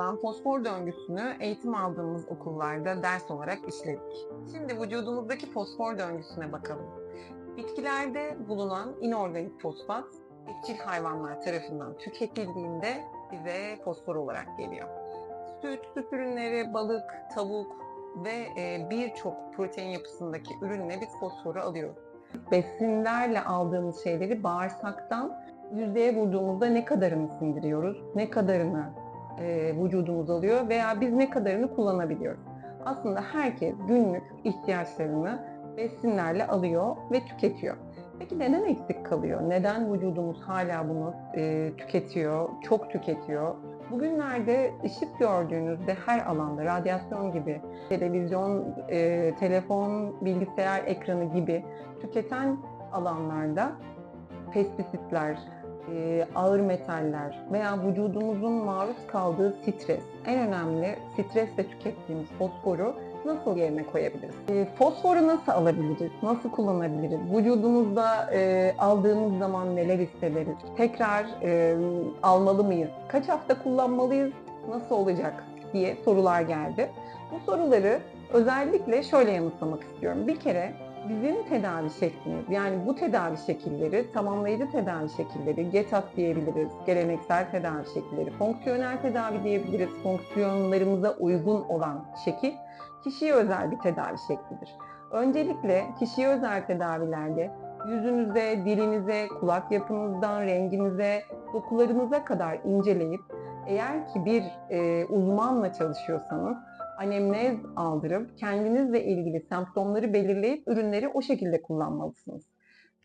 alan fosfor döngüsünü eğitim aldığımız okullarda ders olarak işledik. Şimdi vücudumuzdaki fosfor döngüsüne bakalım. Bitkilerde bulunan inorganik fosfat, etçil hayvanlar tarafından tüketildiğinde bize fosfor olarak geliyor. Süt, süt ürünleri, balık, tavuk ve e, birçok protein yapısındaki ürünle biz fosforu alıyoruz. Besinlerle aldığımız şeyleri bağırsaktan yüzdeye vurduğumuzda ne kadarını sindiriyoruz, ne kadarını e, vücudumuz alıyor veya biz ne kadarını kullanabiliyoruz. Aslında herkes günlük ihtiyaçlarını besinlerle alıyor ve tüketiyor. Peki neden eksik kalıyor? Neden vücudumuz hala bunu e, tüketiyor, çok tüketiyor? Bugünlerde ışık gördüğünüzde her alanda, radyasyon gibi, televizyon, e, telefon, bilgisayar ekranı gibi tüketen alanlarda pestisitler, e, ağır metaller veya vücudumuzun maruz kaldığı stres, en önemli stresle tükettiğimiz fosforu nasıl yerine koyabiliriz? E, fosforu nasıl alabiliriz? Nasıl kullanabiliriz? Vücudumuzda e, aldığımız zaman neler hissederiz? Tekrar e, almalı mıyız? Kaç hafta kullanmalıyız? Nasıl olacak? diye sorular geldi. Bu soruları özellikle şöyle yanıtlamak istiyorum. Bir kere bizim tedavi şeklimiz yani bu tedavi şekilleri tamamlayıcı tedavi şekilleri GETAS diyebiliriz, geleneksel tedavi şekilleri, fonksiyonel tedavi diyebiliriz, fonksiyonlarımıza uygun olan şekil kişiye özel bir tedavi şeklidir. Öncelikle kişiye özel tedavilerde yüzünüze, dilinize, kulak yapınızdan renginize, dokularınıza kadar inceleyip eğer ki bir e, uzmanla çalışıyorsanız anemnez aldırıp kendinizle ilgili semptomları belirleyip ürünleri o şekilde kullanmalısınız.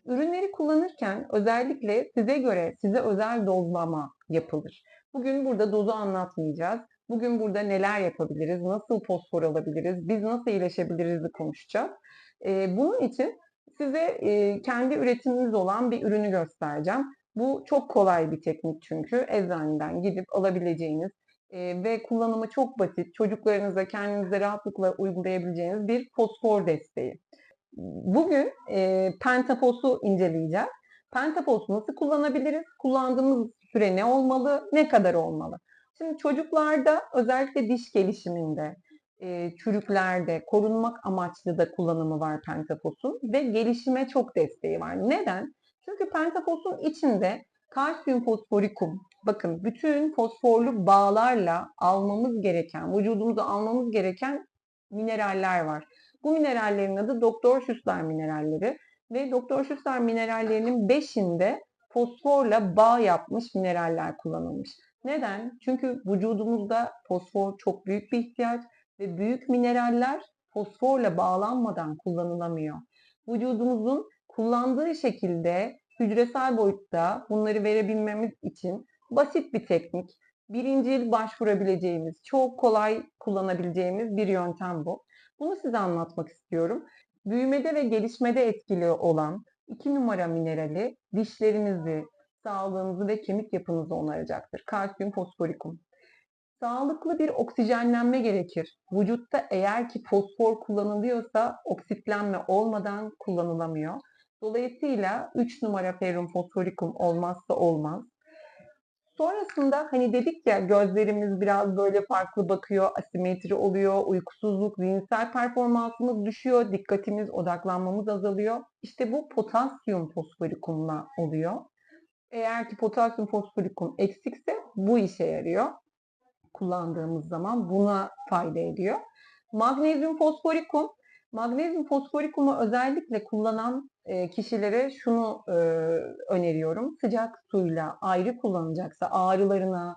Ürünleri kullanırken özellikle size göre size özel dozlama yapılır. Bugün burada dozu anlatmayacağız. Bugün burada neler yapabiliriz, nasıl fosfor alabiliriz, biz nasıl iyileşebiliriz konuşacağız. Bunun için size kendi üretiminiz olan bir ürünü göstereceğim. Bu çok kolay bir teknik çünkü eczaneden gidip alabileceğiniz ve kullanımı çok basit, çocuklarınıza kendinize rahatlıkla uygulayabileceğiniz bir fosfor desteği. Bugün e, Pentafos'u inceleyeceğiz. Pentafos'u nasıl kullanabiliriz? Kullandığımız süre ne olmalı? Ne kadar olmalı? Şimdi çocuklarda özellikle diş gelişiminde, e, çürüklerde korunmak amaçlı da kullanımı var Pentafos'un ve gelişime çok desteği var. Neden? Çünkü Pentafos'un içinde kalsiyum fosforikum, bakın bütün fosforlu bağlarla almamız gereken, vücudumuza almamız gereken mineraller var. Bu minerallerin adı Doktor Schussler mineralleri ve Doktor Schussler minerallerinin 5'inde fosforla bağ yapmış mineraller kullanılmış. Neden? Çünkü vücudumuzda fosfor çok büyük bir ihtiyaç ve büyük mineraller fosforla bağlanmadan kullanılamıyor. Vücudumuzun kullandığı şekilde hücresel boyutta bunları verebilmemiz için basit bir teknik. Birincil başvurabileceğimiz, çok kolay kullanabileceğimiz bir yöntem bu. Bunu size anlatmak istiyorum. Büyümede ve gelişmede etkili olan 2 numara minerali dişlerinizi, sağlığınızı ve kemik yapınızı onaracaktır. Kalsiyum fosforikum. Sağlıklı bir oksijenlenme gerekir. Vücutta eğer ki fosfor kullanılıyorsa oksitlenme olmadan kullanılamıyor. Dolayısıyla 3 numara ferrum fosforikum olmazsa olmaz. Sonrasında hani dedik ya gözlerimiz biraz böyle farklı bakıyor, asimetri oluyor, uykusuzluk, zihinsel performansımız düşüyor, dikkatimiz, odaklanmamız azalıyor. İşte bu potasyum fosforikumla oluyor. Eğer ki potasyum fosforikum eksikse bu işe yarıyor. Kullandığımız zaman buna fayda ediyor. Magnezyum fosforikum Magnezyum fosforikumu özellikle kullanan kişilere şunu öneriyorum. Sıcak suyla ayrı kullanacaksa ağrılarına,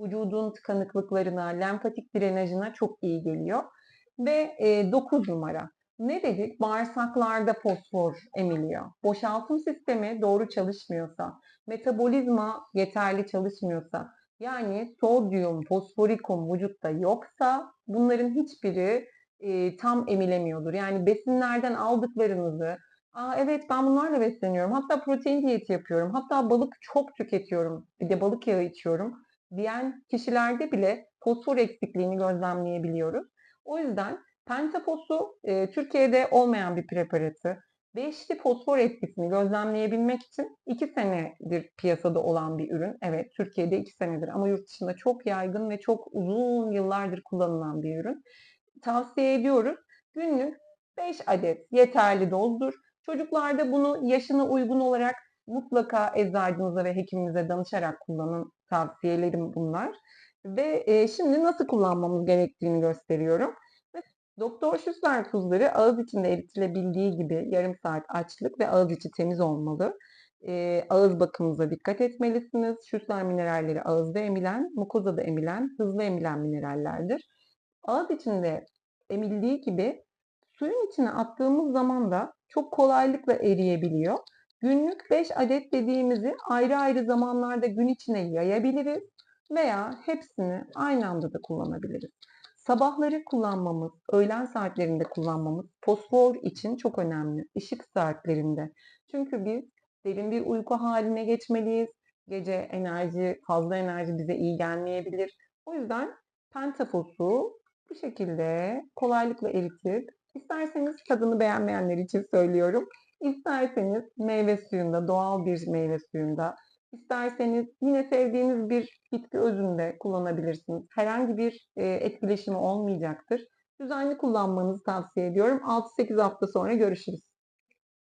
vücudun tıkanıklıklarına, lenfatik drenajına çok iyi geliyor. Ve 9 numara. Ne dedik? Bağırsaklarda fosfor emiliyor. Boşaltım sistemi doğru çalışmıyorsa, metabolizma yeterli çalışmıyorsa, yani sodyum, fosforikum vücutta yoksa bunların hiçbiri e, tam emilemiyordur. Yani besinlerden aldıklarınızı, Aa, evet ben bunlarla besleniyorum, hatta protein diyeti yapıyorum, hatta balık çok tüketiyorum, bir de balık yağı içiyorum diyen kişilerde bile fosfor eksikliğini gözlemleyebiliyoruz. O yüzden Pentafos'u e, Türkiye'de olmayan bir preparatı, Beşli fosfor etkisini gözlemleyebilmek için 2 senedir piyasada olan bir ürün. Evet, Türkiye'de 2 senedir ama yurt dışında çok yaygın ve çok uzun yıllardır kullanılan bir ürün. Tavsiye ediyoruz. Günlük 5 adet yeterli dozdur. Çocuklarda bunu yaşına uygun olarak mutlaka eczacınıza ve hekiminize danışarak kullanın tavsiyelerim bunlar. Ve e, şimdi nasıl kullanmamız gerektiğini gösteriyorum. Doktor Schussler tuzları ağız içinde eritilebildiği gibi yarım saat açlık ve ağız içi temiz olmalı. E, ağız bakımınıza dikkat etmelisiniz. Schussler mineralleri ağızda emilen, mukozada emilen, hızlı emilen minerallerdir. Ağız içinde emildiği gibi suyun içine attığımız zaman da çok kolaylıkla eriyebiliyor. Günlük 5 adet dediğimizi ayrı ayrı zamanlarda gün içine yayabiliriz veya hepsini aynı anda da kullanabiliriz. Sabahları kullanmamız, öğlen saatlerinde kullanmamız fosfor için çok önemli. Işık saatlerinde. Çünkü biz derin bir uyku haline geçmeliyiz. Gece enerji, fazla enerji bize iyi gelmeyebilir. O yüzden pentafosu bu şekilde kolaylıkla eritip, isterseniz tadını beğenmeyenler için söylüyorum. İsterseniz meyve suyunda, doğal bir meyve suyunda, isterseniz yine sevdiğiniz bir bitki özünde kullanabilirsiniz. Herhangi bir e, etkileşimi olmayacaktır. Düzenli kullanmanızı tavsiye ediyorum. 6-8 hafta sonra görüşürüz.